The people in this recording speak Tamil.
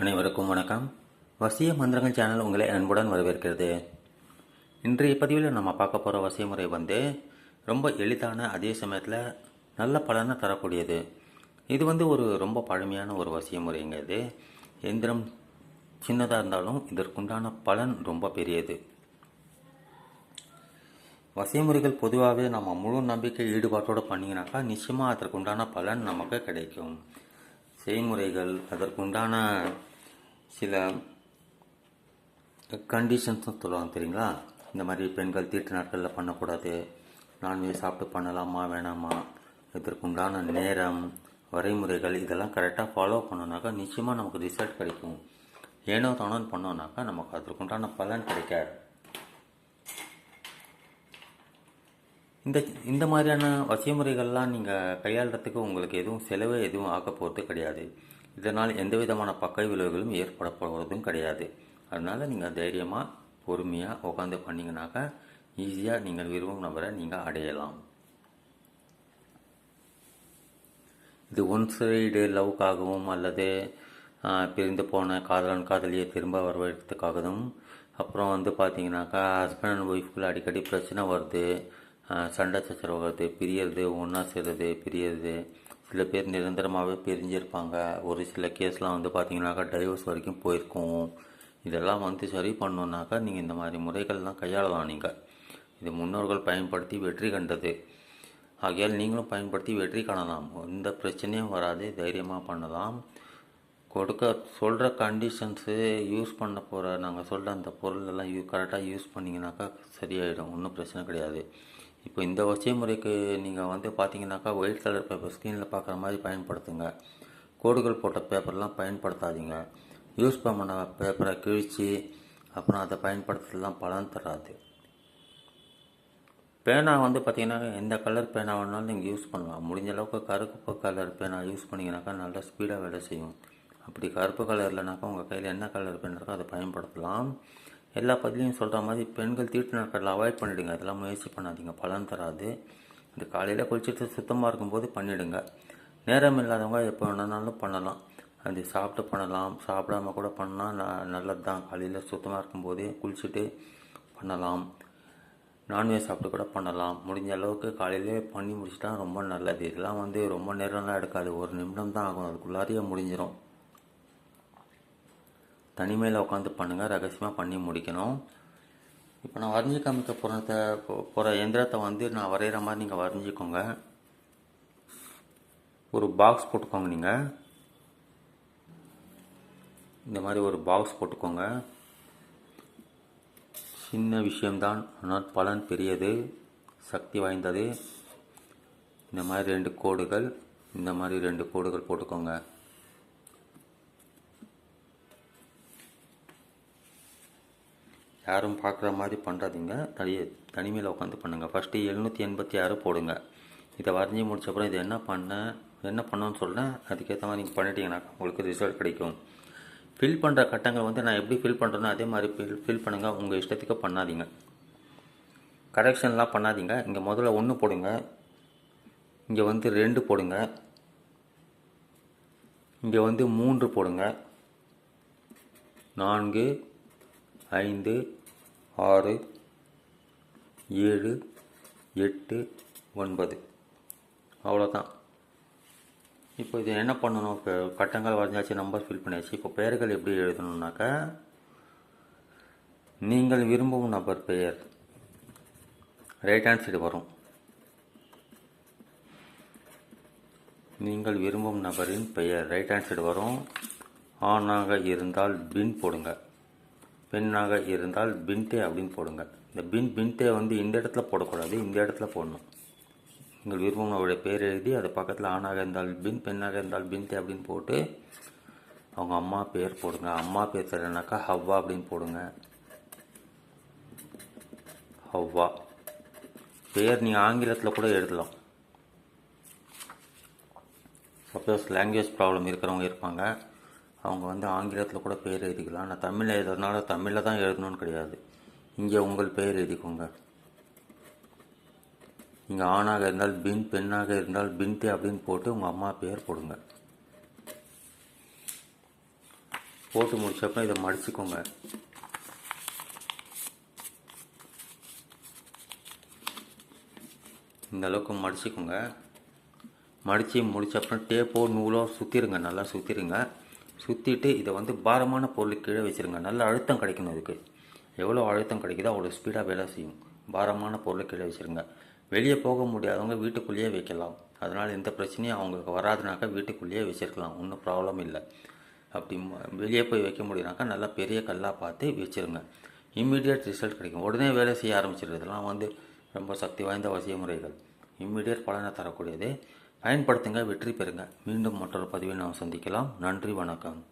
அனைவருக்கும் வணக்கம். வசிய மந்திரங்கள் சேனல் உங்களை அன்புடன் வரவேற்கிறது. இன்றைய பதிவில் நம்ம பார்க்க போகிற வசிய முறை வந்து ரொம்ப எளிதான அதே சமயத்தில் நல்ல பலனை தரக்கூடியது. இது வந்து ஒரு ரொம்ப பழமையான ஒரு வசிய முறைங்க இது. எந்திரம் சின்னதாக இருந்தாலும் இதற்குண்டான பலன் ரொம்ப பெரியது. வசியமுறைகள் பொதுவாகவே நம்ம முழு நம்பிக்கை ஈடுபாட்டோடு பண்ணிங்கனாக்கா நிச்சயமாக அதற்குண்டான பலன் நமக்கு கிடைக்கும். செய்முறைகள் அதற்குண்டான சில கண்டிஷன்ஸும் சொல்லுவாங்க தெரியுங்களா? இந்த மாதிரி பெண்கள் தீட்டு நாட்களில் பண்ணக்கூடாது. நான்வெஜ் சாப்பிட்டு பண்ணலாமா வேணாமா? இதற்குண்டான நேரம் வரைமுறைகள் இதெல்லாம் கரெக்டாக ஃபாலோ பண்ணோன்னாக்கா நிச்சயமாக நமக்கு ரிசல்ட் கிடைக்கும். ஏனோ தானோன்னு பண்ணோன்னாக்கா நமக்கு அதற்குண்டான பலன் கிடைக்காது. இந்த இந்த மாதிரியான வசியமுறைகள்லாம் நீங்கள் கையாளுறதுக்கு உங்களுக்கு எதுவும் செலவே எதுவும் ஆக போகிறது கிடையாது. இதனால் எந்த விதமான பக்க விளைவுகளும் ஏற்பட போகிறதும் கிடையாது. அதனால் நீங்கள் தைரியமாக பொறுமையாக உட்காந்து பண்ணிங்கனாக்கா ஈஸியாக நீங்கள் விரும்பும் நபரை நீங்கள் அடையலாம். இது ஒன் சைடு லவ்க்காகவும் அல்லது பிரிந்து போன காதலன் காதலியை திரும்ப வரவேற்கிறதுக்காகவும் அப்புறம் வந்து பார்த்தீங்கன்னாக்கா ஹஸ்பண்ட் அண்ட் ஒய்ஃப்குள்ளே அடிக்கடி பிரச்சனை வருது. சண்டை சச்சரவு பிரியறது ஒன்றா சேர்றது பிரியறது. சில பேர் நிரந்தரமாகவே பிரிஞ்சிருப்பாங்க. ஒரு சில கேஸ்லாம் வந்து பார்த்தீங்கன்னாக்கா டைவர்ஸ் வரைக்கும் போயிருக்கும். இதெல்லாம் வந்து சரி பண்ணணுன்னாக்கா நீங்கள் இந்த மாதிரி முறைகள்லாம் கையாளலாம் நீங்கள் இது முன்னோர்கள் பயன்படுத்தி வெற்றி கண்டது. ஆகையால் நீங்களும் பயன்படுத்தி வெற்றி காணலாம். எந்த பிரச்சனையும் வராது. தைரியமாக பண்ணலாம். கொடுக்க சொல்கிற கண்டிஷன்ஸு யூஸ் பண்ண போகிற நாங்கள் சொல்கிற அந்த பொருள் எல்லாம் யூ கரெக்டாக யூஸ் பண்ணிங்கனாக்கா சரியாயிடும். ஒன்றும் பிரச்சனை கிடையாது. இப்போ இந்த வசதி முறைக்கு நீங்கள் வந்து பார்த்தீங்கன்னாக்கா ஒயிட் கலர் பேப்பர் ஸ்க்ரீனில் பார்க்குற மாதிரி பயன்படுத்துங்க. கோடுகள் போட்ட பேப்பர்லாம் பயன்படுத்தாதீங்க. யூஸ் பண்ண பேப்பரை கிழித்து அப்புறம் அதை பயன்படுத்துறதுலாம் பலன் தராது. பேனா வந்து பார்த்தீங்கன்னா எந்த கலர் பேனா வேணாலும் நீங்கள் யூஸ் பண்ணலாம். முடிஞ்ச அளவுக்கு கருப்பு கலர் பேனா யூஸ் பண்ணிங்கனாக்கா நல்லா ஸ்பீடாக வேலை செய்யும். அப்படி கருப்பு கலர் இல்லைனாக்கா உங்கள் கையில் என்ன கலர் பேன் இருக்கோ அதை பயன்படுத்தலாம். எல்லா பதிலையும் சொல்கிற மாதிரி பெண்கள் தீட்டு நாட்களில் அவாய்ட் பண்ணிவிடுங்க அதெல்லாம் முயற்சி பண்ணாதீங்க. பலன் தராது. இந்த காலையில் குளிச்சுட்டு சுத்தமாக இருக்கும்போது பண்ணிவிடுங்க நேரம் இல்லாதவங்க எப்போ வேணாலும் பண்ணலாம். அது சாப்பிட்டு பண்ணலாம். சாப்பிடாம கூட பண்ணால் ந நல்லது தான் காலையில் சுத்தமாக இருக்கும்போது குளிச்சுட்டு பண்ணலாம். நான்வெஜ் சாப்பிட்டு கூட பண்ணலாம். முடிஞ்ச அளவுக்கு காலையிலே பண்ணி முடிச்சிட்டா ரொம்ப நல்லது. இதெல்லாம் வந்து ரொம்ப நேரம்லாம் எடுக்காது. ஒரு நிமிடம் தான் ஆகும். அதுக்குள்ளாரையே முடிஞ்சிடும் தனிமையில் உட்காந்து பண்ணுங்கள் ரகசியமாக பண்ணி முடிக்கணும். இப்போ நான் வரைஞ்சி காமிக்க போகிறத போகிற எந்திரத்தை வந்து நான் வரைகிற மாதிரி நீங்கள் வரைஞ்சிக்கோங்க. ஒரு பாக்ஸ் போட்டுக்கோங்க நீங்கள் இந்த மாதிரி ஒரு பாக்ஸ் போட்டுக்கோங்க. சின்ன விஷயம்தான் ஆனால் பலன் பெரியது சக்தி வாய்ந்தது. இந்த மாதிரி ரெண்டு கோடுகள் இந்த மாதிரி ரெண்டு கோடுகள் போட்டுக்கோங்க. யாரும் பார்க்குற மாதிரி பண்ணுறாதீங்க தனி தனிமையில் உட்காந்து பண்ணுங்கள் ஃபஸ்ட்டு எழுநூற்றி எண்பத்தி ஆறு போடுங்க. இதை வரைஞ்சி முடிச்ச அப்புறம் இது என்ன பண்ண என்ன பண்ணோன்னு சொல்கிறேன் அதுக்கேற்ற மாதிரி நீங்கள் பண்ணிட்டீங்கன்னா உங்களுக்கு ரிசல்ட் கிடைக்கும். ஃபில் பண்ணுற கட்டங்கள் வந்து நான் எப்படி ஃபில் பண்ணுறேனோ அதே மாதிரி ஃபில் ஃபில் பண்ணுங்கள் உங்கள் இஷ்டத்துக்கு பண்ணாதீங்க. கரெக்ஷன்லாம் பண்ணாதீங்க. இங்கே முதல்ல ஒன்று போடுங்க. இங்கே வந்து ரெண்டு போடுங்க. இங்கே வந்து மூன்று போடுங்க. நான்கு ஐந்து ஆறு ஏழு எட்டு ஒன்பது. அவ்வளோதான் இப்போ இது என்ன பண்ணணும்? இப்போ கட்டங்கள் வரைஞ்சாச்சு நம்பர் ஃபில் பண்ணியாச்சு. இப்போ பெயர்கள் எப்படி எழுதணுன்னாக்கா நீங்கள் விரும்பும் நபர் பெயர். ரைட் ஹேண்ட் சைடு வரும். நீங்கள் விரும்பும் நபரின் பெயர். ரைட் ஹேண்ட் சைடு வரும். ஆணாக இருந்தால் பின் போடுங்க. பெண்ணாக இருந்தால் பின்டே அப்படின்னு போடுங்க இந்த பின் பின்டே வந்து இந்த இடத்துல போடக்கூடாது இந்த இடத்துல போடணும். நீங்கள் விருப்பம் அவருடைய பேர் எழுதி அது பக்கத்தில் ஆணாக இருந்தால் பின் பெண்ணாக இருந்தால் பின்டே அப்படின்னு போட்டு அவங்க அம்மா பேர் போடுங்க. அம்மா பேர் தெரியலனாக்கா ஹவ்வா அப்படின்னு போடுங்க. ஹவ்வா. பேர் நீங்கள் ஆங்கிலத்தில் கூட எழுதலாம். சப்போஸ் லாங்குவேஜ் ப்ராப்ளம் இருக்கிறவங்க இருப்பாங்க. அவங்க வந்து ஆங்கிலத்தில் கூட பேர் எழுதிக்கலாம். நான் தமிழில் எழுதுறதுனால தமிழில் தான் எழுதணும்னு கிடையாது. இங்கே உங்கள் பெயர் எழுதிக்கோங்க. நீங்கள் ஆணாக இருந்தால் பின் பெண்ணாக இருந்தால் பின்தே அப்படின்னு போட்டு உங்கள் அம்மா பேர் போடுங்க. போட்டு முடிச்சப்பறம் இதை மடிச்சுக்கோங்க. இந்த அளவுக்கு மடிச்சுக்கோங்க. மடித்து முடிச்சப்பறம் டேப்போ நூலோ சுற்றிடுங்க நல்லா சுற்றிடுங்க சுற்றிட்டு இதை வந்து பாரமான பொருள் கீழே வச்சுருங்க. நல்ல அழுத்தம் கிடைக்கணும் இதுக்கு எவ்வளோ அழுத்தம் கிடைக்குதோ அவ்வளோ ஸ்பீடாக வேலை செய்யும். பாரமான பொருளை கீழே வச்சுருங்க. வெளியே போக முடியாதவங்க வீட்டுக்குள்ளேயே வைக்கலாம். அதனால் எந்த பிரச்சனையும் அவங்களுக்கு வராதுனாக்கா வீட்டுக்குள்ளேயே வச்சுருக்கலாம். ஒன்றும் ப்ராப்ளம் இல்லை. அப்படி வெளியே போய் வைக்க முடியும்னாக்கா நல்லா பெரிய கல்லாக பார்த்து வச்சுருங்க. இம்மிடியட் ரிசல்ட் கிடைக்கும். உடனே வேலை செய்ய ஆரம்பிச்சிடுது இதெல்லாம் வந்து ரொம்ப சக்தி வாய்ந்த வசிய முறைகள். இம்மிடியட் பலனை தரக்கூடியது. பயன்படுத்துங்க வெற்றி பெறுங்க. மீண்டும் மற்றொரு பதிவை நாம் சந்திக்கலாம். நன்றி வணக்கம்.